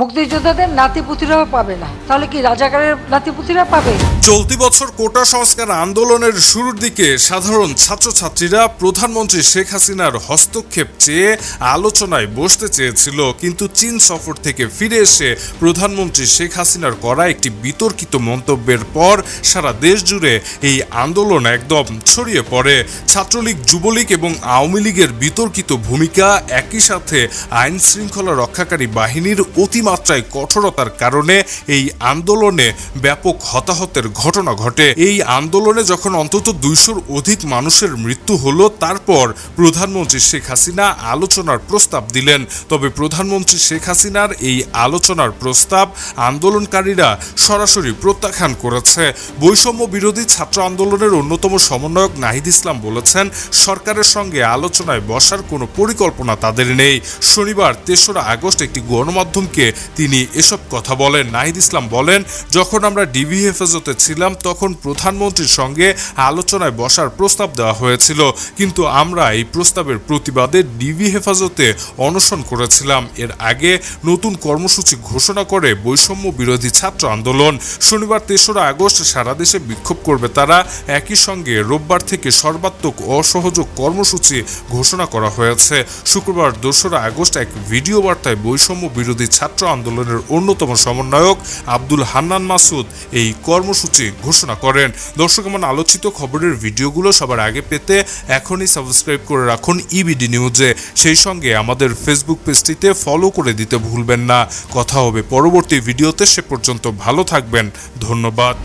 মুক্তিযোদ্ধাদের নাতিপুতিরাও পাবে না। তাহলে কি রাজাকারের নাতিপুতিরা পাবে? চলতি বছর কোটা সংস্কার আন্দোলনের শুরুর দিকে সাধারণ ছাত্রছাত্রীরা প্রধানমন্ত্রী শেখ হাসিনার হস্তক্ষেপ চেয়ে আলোচনায় বসতে চেয়েছিল, কিন্তু চীন সফর থেকে ফিরে এসে প্রধানমন্ত্রী শেখ হাসিনার করা একটি বিতর্কিত মন্তব্যের পর সারা দেশ জুড়ে এই আন্দোলন একদম ছড়িয়ে পড়ে। ছাত্রলীগ, যুবলীগ এবং আওয়ামী লীগের বিতর্কিত ভূমিকা একই সাথে আইন শৃঙ্খলা রক্ষাকারী বাহিনীর অতিমাত্রায় কঠোরতার কারণে এই আন্দোলনে ব্যাপক হতাহতের ঘটনা ঘটে। এই আন্দোলনে যখন অন্তত দুইশোর অধিক মানুষের মৃত্যু হলো, তারপর প্রধানমন্ত্রী শেখ হাসিনা আলোচনার প্রস্তাব দিলেন। তবে প্রধানমন্ত্রী শেখ হাসিনার এই আলোচনার প্রস্তাব আন্দোলনকারীরা সরাসরি প্রত্যাখ্যান করেছে। বৈষম্য বিরোধী ছাত্র আন্দোলনের অন্যতম সমন্বয়ক নাহিদ ইসলাম বলেছেন, সরকারের সঙ্গে আলোচনায় বসার কোনো পরিকল্পনা তাদের নেই। শনিবার তেসরা আগস্ট একটি গণমাধ্যমকে তিনি এসব কথা বলেন। নাহিদ ইসলাম বলেন, যখন আমরা ডিবি হেফাজতে ছিলাম, তখন প্রধানমন্ত্রীর সঙ্গে আলোচনায় বসার প্রস্তাব দেওয়া হয়েছিল। কিন্তু আমরা এই প্রস্তাবের প্রতিবাদে ডিবি হেফাজতে অনশন করেছিলাম। এর আগে নতুন কর্মসূচি ঘোষণা করে বৈষম্য বিরোধী ছাত্র আন্দোলন শনিবার তেসরা আগস্ট সারা দেশে বিক্ষোভ করবে তারা। একই সঙ্গে রোববার থেকে সর্বাত্মক অসহযোগ কর্মসূচি ঘোষণা করা হয়েছে। শুক্রবার দোসরা আগস্ট এক ভিডিও বার্তায় বৈষম্য বিরোধী ছাত্র আন্দোলনের অন্যতম সমন্বয়ক আব্দুল হান্নান মাসুদ এই কর্মসূচি ঘোষণা করেন। দর্শক, এমন আলোচিত খবরের ভিডিওগুলো সবার আগে পেতে এখনই সাবস্ক্রাইব করে রাখুন ইবিডি নিউজে সেই সঙ্গে আমাদের ফেসবুক পেজটিতে ফলো করে দিতে ভুলবেন না। কথা হবে পরবর্তী ভিডিওতে, সে পর্যন্ত ভালো থাকবেন। ধন্যবাদ।